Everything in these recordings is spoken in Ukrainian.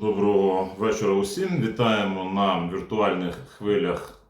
Доброго вечора усім. Вітаємо на віртуальних хвилях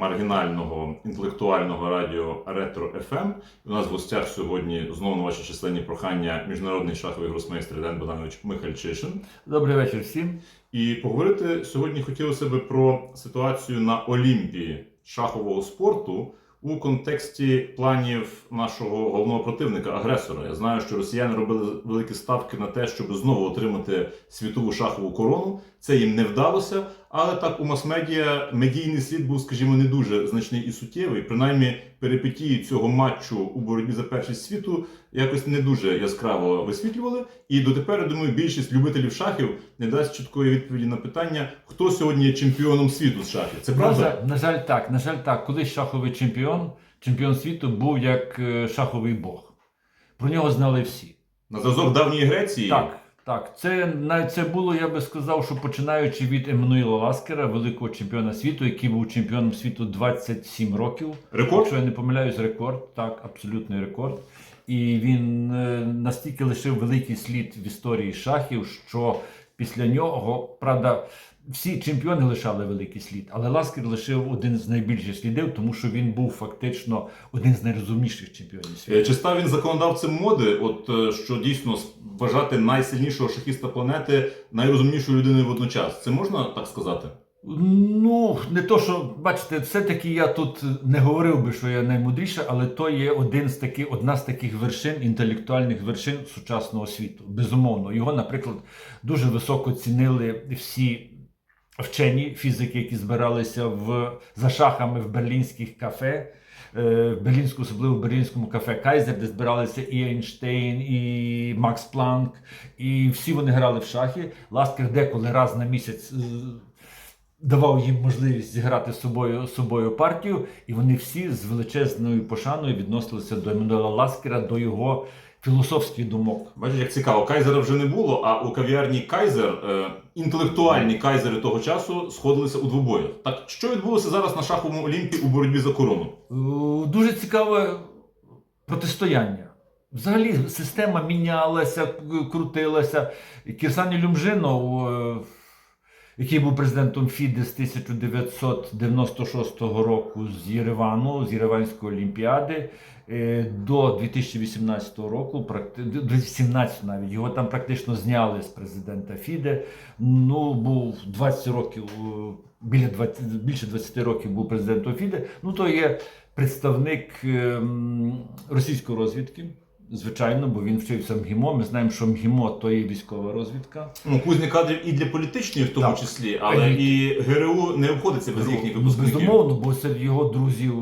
маргінального інтелектуального радіо Ретро FM. У нас в гостях сьогодні знову на ваші численні прохання міжнародний шаховий гросмейстер Ілен Богданович Михальчишин. Добрий вечір всім. І поговорити сьогодні хотілося би про ситуацію на Олімпії шахового спорту у контексті планів нашого головного противника, агресора. Я знаю, що росіяни робили великі ставки на те, щоб знову отримати світову шахову корону. Це їм не вдалося, але так у мас-медіа медійний слід був, скажімо, не дуже значний і суттєвий. Принаймні, перипетії цього матчу у боротьбі за першість світу якось не дуже яскраво висвітлювали. І дотепер, я думаю, більшість любителів шахів не дасть чіткої відповіді на питання, хто сьогодні є чемпіоном світу з шахів. Це На правда? жаль, на жаль, так. На жаль, так. Колись шаховий чемпіон, чемпіон світу був як е, шаховий бог. Про нього знали всі. На зразок давньої Греції. Так, так. Це це було, я би сказав, що починаючи від Еммануїла Ласкера, великого чемпіона світу, який був чемпіоном світу 27 років. Рекорд? Якщо я не помиляюсь, рекорд, так, абсолютний рекорд. І він е, настільки лишив великий слід в історії шахів, що після нього, правда, всі чемпіони лишали великий слід, але Ласкер лишив один з найбільших слідів, тому що він був фактично один з найрозумніших чемпіонів Е, світу. Чи став він законодавцем моди, от е, що дійсно вважати найсильнішого шахіста планети найрозумнішою людиною водночас? Це можна так сказати? Ну, не то, що бачите, все-таки я тут не говорив би, що я наймудріша, але то є один з таких, одна з таких вершин, інтелектуальних вершин сучасного світу. Безумовно. Його, наприклад, дуже високо цінили всі вчені фізики, які збиралися в, за шахами в берлінських кафе. е, В Берлінську, особливо в берлінському кафе Кайзер, де збиралися і Ейнштейн, і Макс Планк, і всі вони грали в шахи. Ласкер деколи раз на місяць е, давав їм можливість зіграти з собою, з собою партію, і вони всі з величезною пошаною відносилися до Еммануела Ласкера, до його філософських думок. Бачиш, як цікаво, кайзера вже не було, а у кав'ярні Кайзер е, інтелектуальні кайзери того часу сходилися у двобоях. Так що відбулося зараз на шаховому олімпі у боротьбі за корону? Е, Дуже цікаве протистояння. Взагалі система мінялася, крутилася. Кірсан Люмжинов, е, який був президентом ФІДи з 1996 року з Єревану, з Єреванської олімпіади, е, до 2018 року, до 2017 навіть, його там практично зняли з президента ФІДе. Ну, був 20 років, е, біля 20, більше 20 років був президентом ФІДе. Ну, то є представник ем, російської розвідки. Звичайно, бо він вчився в МГІМО. Ми знаємо, що МГІМО то є військова розвідка. Ну, кузні кадрів і для політичної, в тому Так. числі, але і ГРУ не обходиться без їхніх випускників. Безумовно, бо серед його друзів,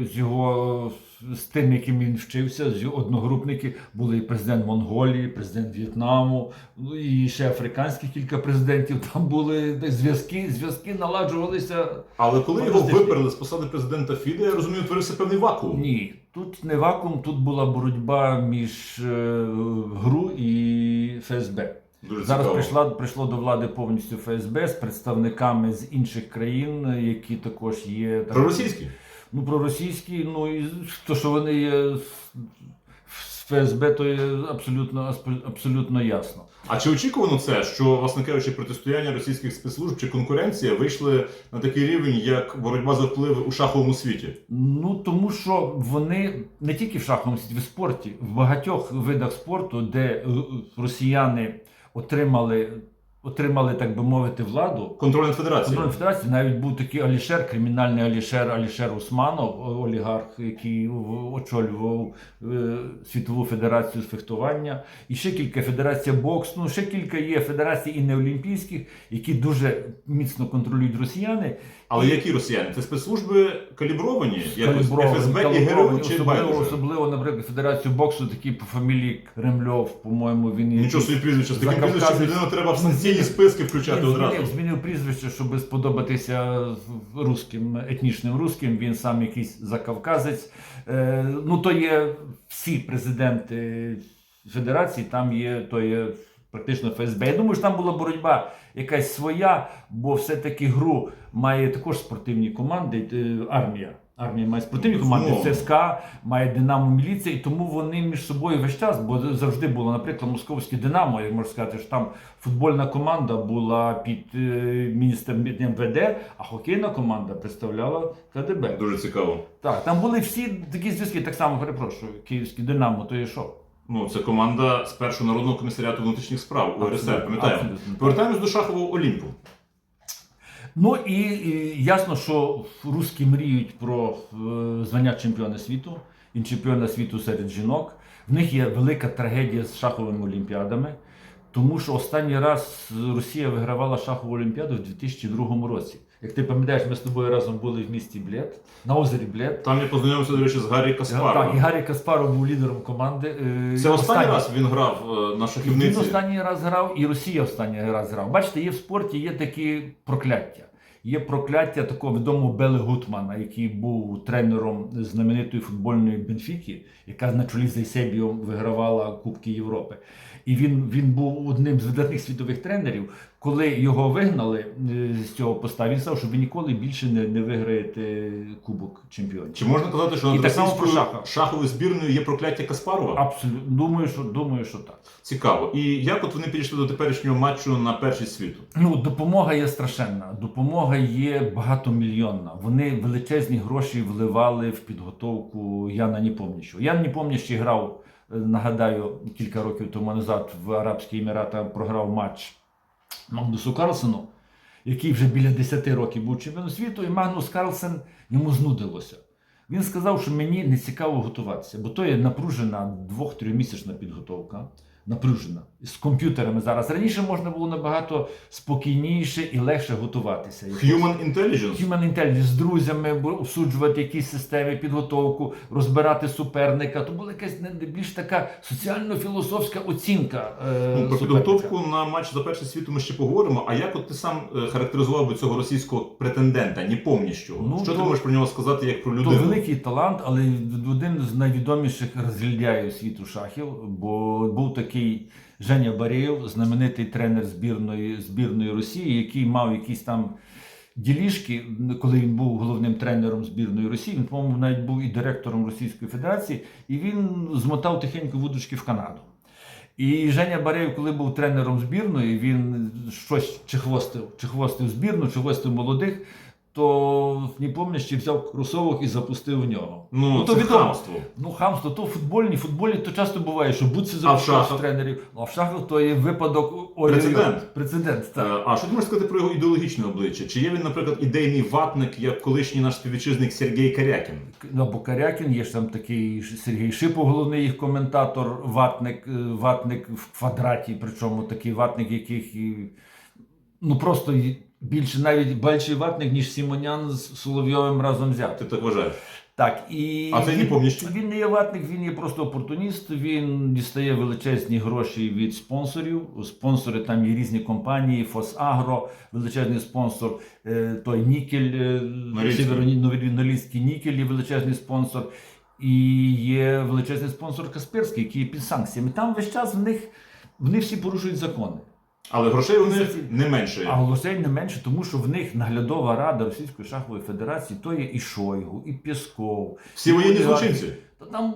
е, з його з тим, яким він вчився, з його одногрупників були і президент Монголії, президент В'єтнаму, ну, і ще африканських кілька президентів. Там були зв'язки, зв'язки наладжувалися. Але коли його виперли з посади президента ФІДе, я розумію, утворився певний вакуум. Ні, тут не вакуум, тут була боротьба між е, ГРУ і ФСБ. Дуже Зараз цікаво. прийшла прийшло до влади повністю ФСБ з представниками з інших країн, які також є так, Проросійський? Ну, проросійські, ну і то, що вони є з- з ФСБ, то є абсолютно абсолютно ясно. А чи очікувано це, що, власне кажучи, протистояння російських спецслужб чи конкуренція вийшли на такий рівень, як боротьба за впливи у шаховому світі? Ну тому що вони не тільки в шаховому світі, в спорті, в багатьох видах спорту, де е, росіяни отримали, отримали, так би мовити, владу. Контроль над федерацією. Контрольної федерації навіть був такий Алішер, кримінальний Алішер, Алішер Усманов, олігарх, який в- очолював е, Світову федерацію з фехтування, і ще кілька федерацій боксу, ну ще кілька є федерацій і неолімпійських, які дуже міцно контролюють росіяни. Але які росіяни? Це спецслужби калібровані? Якось Калібровані, ФСБ і калібровані, ГРУ чи особливо, байдуже? особливо, наприклад, Федерацію боксу, такий по фамілії Кремльов, по-моєму, він є Нічого собі прізвище. З таким Закавказець. прізвищем людину треба в санкційні списки включати Він одразу. змінив, змінив прізвище, щоб сподобатися русським, етнічним русським. Він сам якийсь закавказець. Е, ну, то є всі президенти Федерації, там є, то є практично ФСБ. Я думаю, що там була боротьба якась своя, бо все-таки гру має також спортивні команди, е, армія. Армія має спортивні команди, Безумовно. ЦСКА, має Динамо Міліція, і тому вони між собою весь час, бо завжди було, наприклад, московське Динамо, як можна сказати, що там футбольна команда була під е, міністром МВД, а хокейна команда представляла КДБ. Дуже цікаво. Так, там були всі такі зв'язки, так само перепрошую, київське Динамо, то є що? Ну, це команда з першого народного комісаріату внутрішніх справ УРСР, пам'ятаємо. Повертаємось до шахового Олімпу. Ну і, і ясно, що русські мріють про е, звання чемпіона світу, і чемпіона світу серед жінок. В них є велика трагедія з шаховими олімпіадами, тому що останній раз Росія вигравала шахову олімпіаду в 2002 році. Як ти пам'ятаєш, ми з тобою разом були в місті Блєд, на озері Блєд. Там я познайомився, до речі, з Гаррі Так, і. Гаррі Каспаров був лідером команди. е, Це останній раз він грав е, на Він останній раз грав, і Росія останній раз грав. Бачите, є в спорті є такі прокляття. Є прокляття такого відомого Бели Гутмана, який був тренером знаменитої футбольної Бенфіки, яка на чолі з Ейсебієм вигравала Кубки Європи. І він, він був одним з видатних світових тренерів. Коли його вигнали е, з цього поста, він сказав, що ви ніколи більше не, не виграєте Кубок чемпіонів. Чи можна казати, що над російською шаховою збірною є прокляття Каспарова? Абсолютно думаю, що думаю, що так. Цікаво. І як от вони підійшли до теперішнього матчу на перший світу? Ну, допомога є страшенна. Допомога є багатомільйонна. Вони величезні гроші вливали в підготовку Яна Ніпомніщого. Ян Ніпомніщий грав, нагадаю, кілька років тому назад в Арабські Емірати програв матч Магнусу Карлсену, який вже біля 10 років був чемпіоном світу, і Магнус Карлсен йому знудилося. Він сказав, що мені не цікаво готуватися, бо то є напружена двох-трьохмісячна підготовка. Напружена з комп'ютерами зараз. Раніше можна було набагато спокійніше і легше готуватися. Human Intelligence? Human Intelligence з друзями обсуджувати якісь системи підготовку, розбирати суперника. То була якась не- більш така соціально-філософська оцінка. Е, Ну, про суперника. підготовку на матч за перший світу ми ще поговоримо. А як от ти сам е, характеризував би цього російського претендента, Ніпомніщого? Ну, що ти то- можеш про нього сказати як про То великий талант, але один з найвідоміших розглядяїв світу шахів, бо був такий Женя Барєєв, знаменитий тренер збірної, збірної Росії, який мав якісь там ділішки, коли він був головним тренером збірної Росії. Він, по-моєму, навіть був і директором Російської Федерації, і він змотав тихенько вудочки в Канаду. І Женя Барєєв, коли був тренером збірної, він щось чехвостив, чехвостив збірну, чехвостив молодих, то не пам'ятаєш, чи взяв кросовок і запустив в нього. Ну, то це відомо. хамство. Ну, хамство, то в футбольні, в футболі то часто буває, що будь-це А запускав тренерів. Ну, а в шахах то є випадок ой-ой-ой. Прецедент. Прецедент, так. Е, А що ти можеш сказати про його ідеологічне обличчя? Чи є він, наприклад, ідейний ватник, як колишній наш співвітчизник Сергій Карякін? Ну, або Карякін, є ж там такий Сергій Шипов, головний їх коментатор, ватник, е, ватник в квадраті, причому такий ватник, яких і, ну просто й- більше навіть більший ватник, ніж Сімонян з Соловйовим разом взяти. Ти так вважаєш? Так, і А це він, не він не є ватник, він є просто опортуніст. Він дістає величезні гроші від спонсорів. Спонсори там є різні компанії, Фосагро, величезний спонсор, е, той Нікель, Норильський. Нікель є величезний спонсор. І є величезний спонсор Касперський, який є під санкціями. Там весь час в них вони всі порушують закони. Але грошей у них не менше. А голосей не менше, тому що в них наглядова рада Російської шахової федерації то є і Шойгу, і Пєсков. Всі воєнні злочинці. Та Там,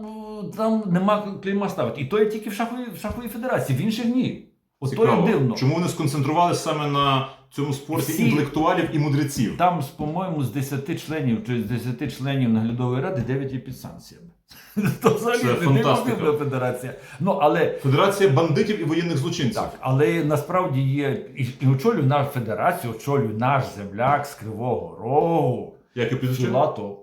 там нема клейма ставити. І то є тільки в шаховій, в шаховій федерації, в інших ні. От то є дивно. Чому вони сконцентрувалися саме на цьому спорті Всі- інтелектуалів і мудреців? Там, з, по-моєму, з 10 членів чи з 10 членів наглядової ради 9 є під санкціями. То взагалі Це фантастика. федерація. Ну, але Федерація бандитів і воєнних злочинців. Так, але насправді є і, і очолює нашу федерацію, очолює наш земляк з Кривого Рогу. Як і прізвище? Філатов.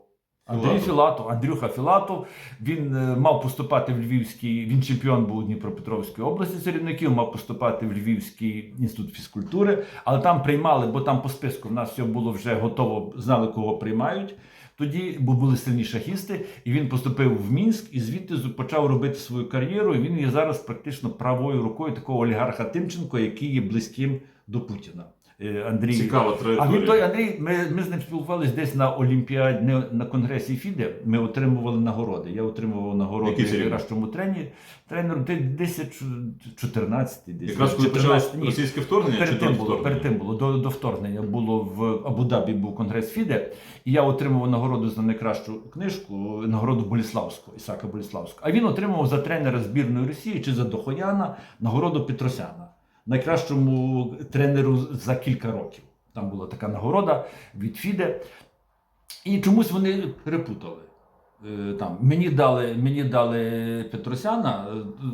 Андрій Філатов. Андрюха Філатов. Він е, мав поступати в Львівський, він чемпіон був у Дніпропетровської області середників, мав поступати в Львівський інститут фізкультури, але там приймали, бо там по списку в нас все було вже готово, знали, кого приймають. Тоді, бо були сильні шахісти, і він поступив в Мінськ і звідти почав робити свою кар'єру. І він є зараз практично правою рукою такого олігарха Тимченко, який є близьким до Путіна. Е, Андрій. Цікава А він той Андрій, ми, ми з ним спілкувалися десь на Олімпіаді, не, на конгресі ФІДЕ. Ми отримували нагороди. Я отримував нагороди кращому тренері. Тренеру де- десь 14 десь. Якраз коли 14, почалось російське вторгнення, Перед тим було, перед тим було до, до вторгнення було в Абу-Дабі був конгрес ФІДЕ, і я отримував нагороду за найкращу книжку, нагороду Боліславського, Ісака Боліславського. А він отримував за тренера збірної Росії чи за Дохояна нагороду Петросяна, найкращому тренеру за кілька років. Там була така нагорода від ФІДЕ. І чомусь вони перепутали. Е, Там, мені, дали, мені дали Петросяна е,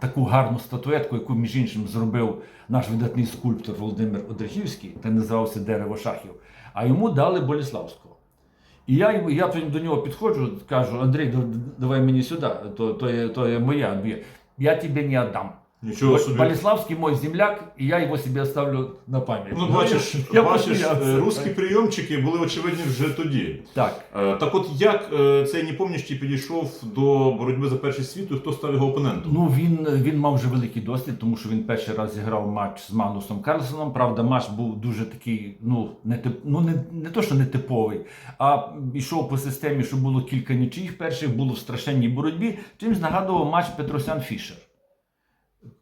таку гарну статуетку, яку, між іншим, зробив наш видатний скульптор Володимир Одрахівський, та називався Дерево шахів, а йому дали Боліславського. І я, я до нього підходжу, кажу: Андрій, давай мені сюди, то, то, є, то є моя. Я тебе не віддам. Нічого собі. Болеславский мой земляк, и я его себе оставлю на память. Ну, бачиш, я бачиш, е, русські прийомчики були очевидні вже тоді. Так. Е, Так от як е, цей непомнящий підійшов до боротьби за перший світ і хто став його опонентом? Ну він, він мав вже великий досвід, тому що він перший раз зіграв матч з Магнусом Карлсоном. Правда, матч був дуже такий, ну не тип, ну не, не то, що не типовий, а йшов по системі, що було кілька нічиїх перших, було в страшенній боротьбі. Чимсь нагадував матч Петросян Фішер.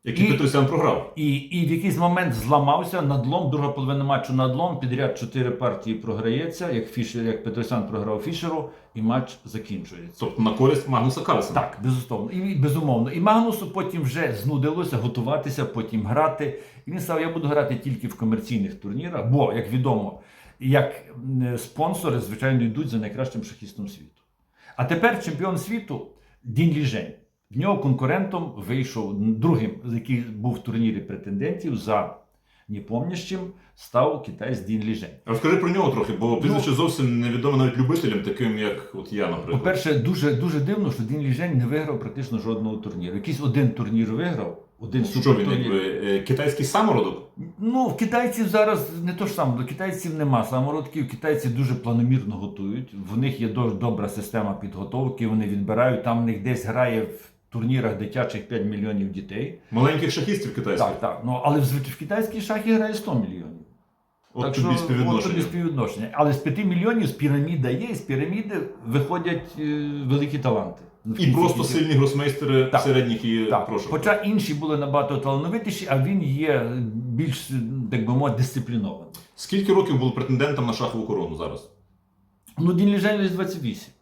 Який і- Петросян програв? І, і в якийсь момент зламався надлом, друга половина матчу надлом, підряд чотири партії програється, як Фішер, як Петросян програв Фішеру, і матч закінчується. Тобто на користь Магнуса Карлсена. Так, безумовно. І безумовно. І Магнусу потім вже знудилося готуватися, потім грати. І він сказав, я буду грати тільки в комерційних турнірах, бо, як відомо, як спонсори, звичайно, йдуть за найкращим шахістом світу. А тепер чемпіон світу Дін Ліжень. В нього конкурентом вийшов другим, який був в турнірі претендентів за непомнящим, став китаєць Дін Ліжень. Розкажи про нього трохи, бо прізвище зовсім невідоме навіть любителям, таким як от я, наприклад. По-перше, дуже, дуже дивно, що Дін Ліжень не виграв практично жодного турніру. Якийсь один турнір виграв, один Що він якби е, китайський самородок? Ну, в китайців зараз не то ж саме, до китайців нема самородків. Китайці дуже планомірно готують. В них є добра система підготовки. Вони відбирають. Там в них десь грає в турнірах дитячих 5 мільйонів дітей. Маленьких шахістів китайських. Так, так. Ну але в, в китайській шахі грає 100 мільйонів. От так тобі що, От співвідношення. тобі співвідношення. Але з 5 мільйонів з піраміда є, з піраміди виходять е, великі таланти. І просто сильні гросмейстери Так. середніх і Так, прошу. хоча інші були набагато талановитіші, а він є більш, так би мовити, дисциплінований. Скільки років був претендентом на шахову корону зараз? Ну, Дін Ліжень 28.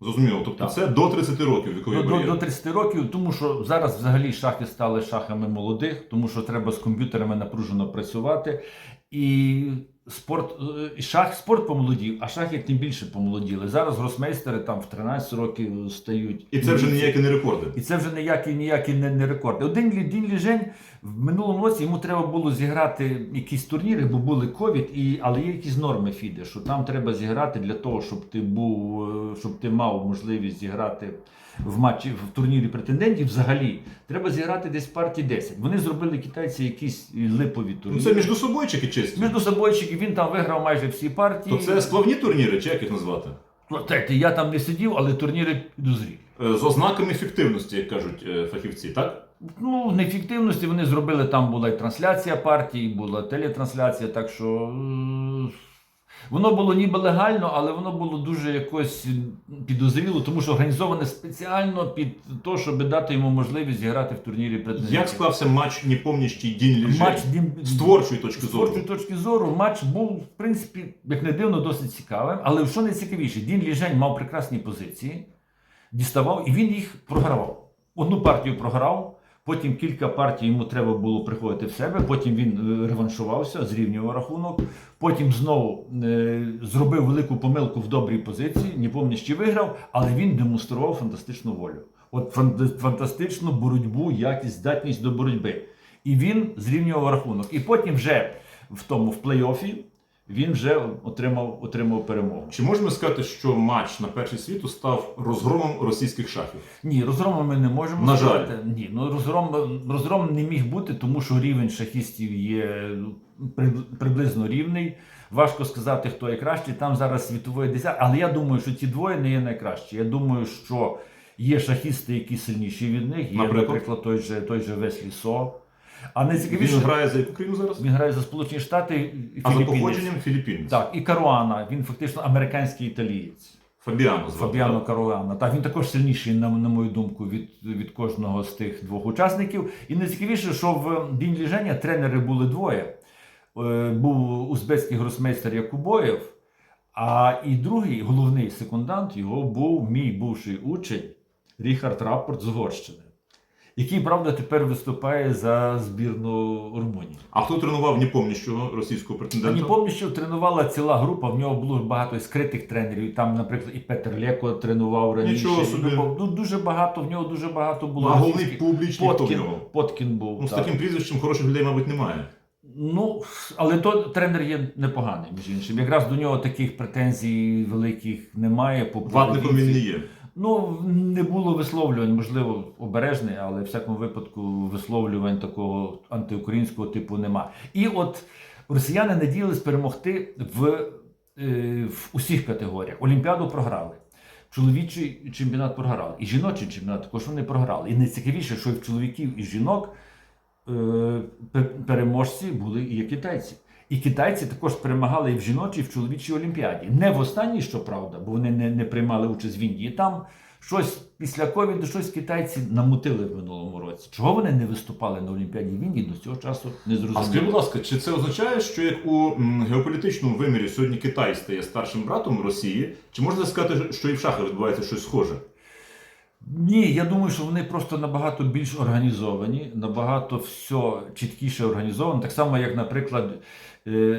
Зрозуміло. Тобто Так. це до 30 років вікові До, до, до 30 років, тому що зараз взагалі шахи стали шахами молодих, тому що треба з комп'ютерами напружено працювати. І спорт, е, і шах, спорт помолодів, а шахи тим більше помолоділи. Зараз гросмейстери там в 13 років стають. І це вже ніякі не рекорди. І це вже ніякий ніякий не, не рекорд. Один Дін Ліжень в минулому році йому треба було зіграти якісь турніри, бо були ковід, і але є якісь норми Фіде, що там треба зіграти для того, щоб ти був, е, щоб ти мав можливість зіграти в матчі в турнірі претендентів. Взагалі треба зіграти десь партій 10. Вони зробили китайці якісь липові Ну турніри. це між собойчики чисті. Між собойчики він там виграв майже всі партії. То це складні турніри, чи як їх назвати? Ну, я там не сидів, але турніри підозрілі. Е, З ознаками ефективності, як кажуть е, фахівці, так? Ну, неефективності вони зробили, там була і трансляція партії, була телетрансляція, так що воно було ніби легально, але воно було дуже якось підозріло, тому що організоване спеціально під те, щоб дати йому можливість зіграти в турнірі претендентів. Як склався матч непомнящий Дінь Ліжень? матч Дім- З творчої точки зору. з творчої точки зору матч був, в принципі, як не дивно, досить цікавим. Але що найцікавіше, Дін Ліжень мав прекрасні позиції, діставав і він їх програвав. Одну партію програв, потім кілька партій йому треба було приходити в себе, потім він е, реваншувався, зрівнював рахунок, потім знову е, зробив велику помилку в добрій позиції, не пам'ятаю, чи виграв, але він демонстрував фантастичну волю. От фантастичну боротьбу, якість, здатність до боротьби. І він зрівнював рахунок. І потім вже в тому в плей-офі він вже отримав, отримав перемогу. Чи можемо сказати, що матч на перший світу став розгромом російських шахів? Ні, розгромом ми не можемо На сказати. Ні, ну розгром, розгром не міг бути, тому що рівень шахістів є ну, приблизно рівний. Важко сказати, хто є кращий. Там зараз світової десят. Але я думаю, що ці двоє не є найкращі. Я думаю, що є шахісти, які сильніші від них. Є, Наприклад? наприклад, той же, той же Веслі Со. А Він грає за яку країну зараз? він грає за Сполучені Штати і А за Філіппінець. походженням філіппінець. Так, і Каруана, він фактично американський італієць. Фабіано звати. Фабіано? Каруана. Так, він також сильніший, на, на мою думку, від, від кожного з тих двох учасників. І найцікавіше, що в Дінь Ліження тренери були двоє. Е, Був узбецький гросмейстер Якубоєв, а і другий головний секундант його був мій бувший учень Ріхард Рапорт з Угорщини, який, правда, тепер виступає за збірну Румунії. А хто тренував непомніщого російського претендента? Мені пам'ятаю, що тренувала ціла група, в нього було багато скритих тренерів. Там, наприклад, і Петер Леко тренував раніше. Нічого собі. Ну, дуже багато, в нього дуже багато було. А головний публічний хто в Поткін, нього? Поткін був. Ну, з так. таким прізвищем хороших людей, мабуть, немає. Ну, але то тренер є непоганий, між іншим. Якраз до нього таких претензій великих немає. По Ватником він не є. Ну, не було висловлювань, можливо, обережний, але в всякому випадку висловлювань такого антиукраїнського типу нема. І от росіяни надіялись перемогти в, е, в усіх категоріях. Олімпіаду програли. Чоловічий чемпіонат програли. І жіночий чемпіонат також вони програли. І найцікавіше, що і в чоловіків і жінок е, переможці були і китайці. І китайці також перемагали і в жіночій, і в чоловічій олімпіаді. Не в останній, щоправда, бо вони не, не приймали участь в Індії. Там щось після ковіду, щось китайці намутили в минулому році. Чого вони не виступали на Олімпіаді в Індії, до цього часу не А скажіть, будь ласка, чи це означає, що як у геополітичному вимірі сьогодні Китай стає старшим братом Росії? Чи можна сказати, що і в шахах відбувається щось схоже? Ні, я думаю, що вони просто набагато більш організовані, набагато все чіткіше організовано. Так само, як, наприклад,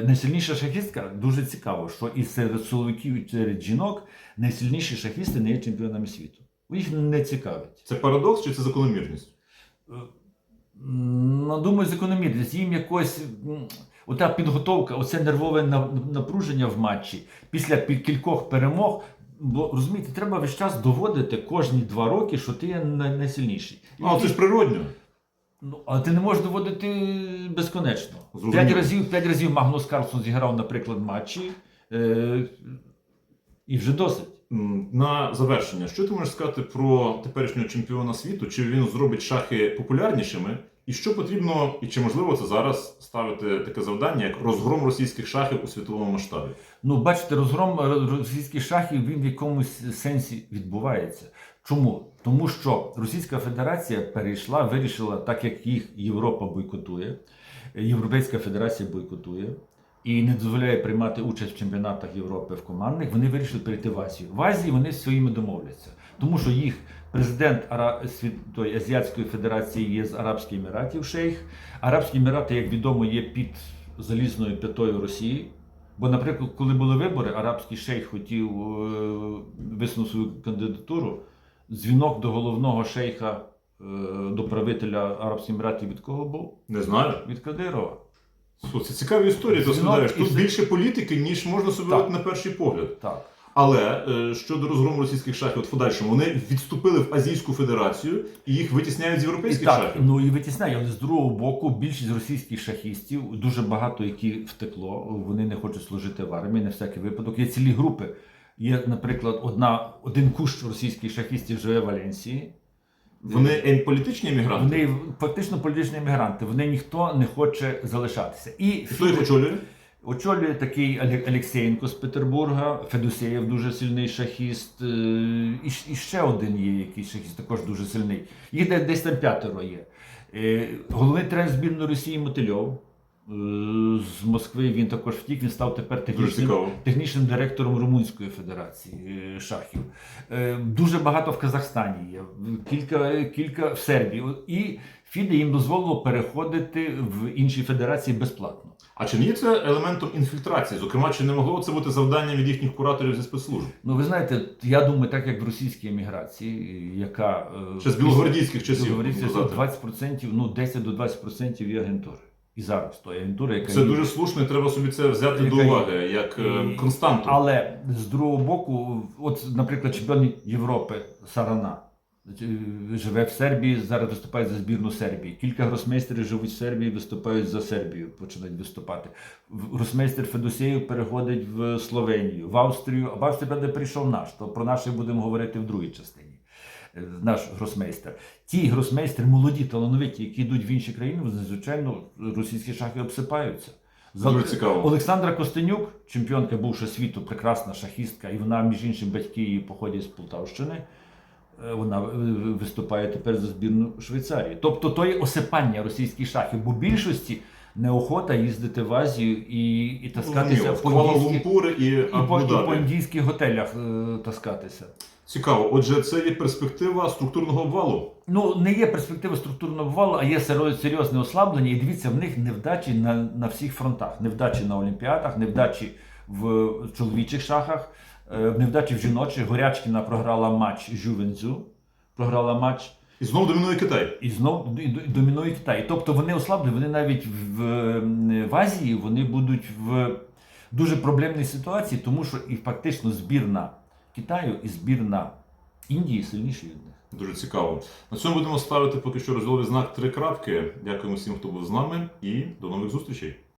найсильніша шахістка дуже цікаво, що і серед чоловіків, і серед жінок найсильніші шахісти не є чемпіонами світу. Їх не цікавить. Це парадокс чи це закономірність? Ну, думаю, закономірність. Їм якось ота підготовка, оце нервове напруження в матчі після кількох перемог. Бо розумієте, треба весь час доводити кожні два роки, що ти є найсильніший. Ну, це ж природньо. Ну, але ти не можеш доводити безконечно. Зрозуміло. П'ять разів, п'ять разів Магнус Карлсон зіграв, наприклад, матчі, е, і вже досить. На завершення, що ти можеш сказати про теперішнього чемпіона світу? Чи він зробить шахи популярнішими? І що потрібно, і чи можливо це зараз ставити таке завдання, як розгром російських шахів у світовому масштабі? Ну, бачите, розгром російських шахів він в якомусь сенсі відбувається. Чому? Тому що Російська Федерація перейшла, вирішила, так як їх Європа бойкотує, Європейська Федерація бойкотує і не дозволяє приймати участь в чемпіонатах Європи в командних, вони вирішили перейти в Азію. В Азії вони своїми домовляться, тому що їх президент Ара... Азіатської Федерації є з Арабських Еміратів шейх. Арабські Емірати, як відомо, є під залізною п'ятою Росії. Бо, наприклад, коли були вибори, арабський шейх хотів е, висунути свою кандидатуру. Дзвінок до головного шейха, е, до правителя Арабських Еміратів від кого був? Не знаю. Від Кадирова. Це цікаві історії, ти Жінок Тут більше політики, ніж можна собі на перший погляд. Так. Але е, щодо розгрому російських шахів, от в подальшому, вони відступили в Азійську Федерацію і їх витісняють з І європейських так, шахів. ну і витісняє, але з другого боку, більшість російських шахістів, дуже багато які втекло, вони не хочуть служити в армії на всякий випадок. Є цілі групи. Є, наприклад, одна, один кущ російських шахістів живе в Валенсії. Вони політичні емігранти. Вони фактично політичні емігранти, вони ніхто не хоче залишатися. І Хто їх очолює? очолює такий Оле- Олексєєнко з Петербурга, Федосеєв дуже сильний шахіст, е, і, ще один є якийсь шахіст, також дуже сильний. Їх десь там п'ятеро є. Е, Головний тренер збірної Росії Мотильов. Е, З Москви він також втік, він став тепер технічним технічним директором Румунської федерації е, шахів. Е, Дуже багато в Казахстані є, кілька, кілька в Сербії. І ФІДе їм дозволило переходити в інші федерації безплатно. А чи не є це елементом інфільтрації? Зокрема, чи не могло це бути завданням від їхніх кураторів зі спецслужб? Ну, ви знаєте, я думаю, так як в російській еміграції, яка Ще з білогвардійських часів, Білогвардійських можна 20%, ну 10 до 20% є агентури. І зараз то є агентура, яка Це є. дуже слушно, і треба собі це взяти до уваги, як е, І- константу. Але з другого боку, от, наприклад, чемпіон Європи Сарана е, живе в Сербії, зараз виступає за збірну Сербії. Кілька гросмейстерів живуть в Сербії, виступають за Сербію, починають виступати. В- Гросмейстер Федосєєв переходить в Словенію, в Австрію. А в Австрію, правда, прийшов наш, то про наших будемо говорити в другій частині. Е, наш гросмейстер. Ті гросмейстери, молоді, талановиті, які йдуть в інші країни, звичайно, російські шахи обсипаються. Дуже цікаво. Олександра Костенюк, чемпіонка бувша світу, прекрасна шахістка, і вона, між іншим, батьки її походять з Полтавщини. Е, Вона е, виступає тепер за збірну Швейцарії. Тобто то є осипання російських шахів, бо більшості неохота їздити в Азію і, і таскатися в Куала-Лумпур і і по, і по індійських готелях е, таскатися. Цікаво. Отже, це є перспектива структурного обвалу. Ну, не є перспективи структурного валу, а є серйозне ослаблення. І дивіться, в них невдачі на, на всіх фронтах. Невдачі на Олімпіадах, невдачі в чоловічих шахах, е, невдачі в жіночих. Горячкіна програла матч Жувензю, програла матч. І знову домінує Китай. І знов домінує Китай. Тобто вони ослаблені, вони навіть в, в Азії вони будуть в дуже проблемній ситуації, тому що і фактично збірна Китаю і збірна Індії сильніші від них. Дуже цікаво. На цьому будемо ставити поки що розділовий знак три крапки. Дякуємо всім, хто був з нами, і до нових зустрічей.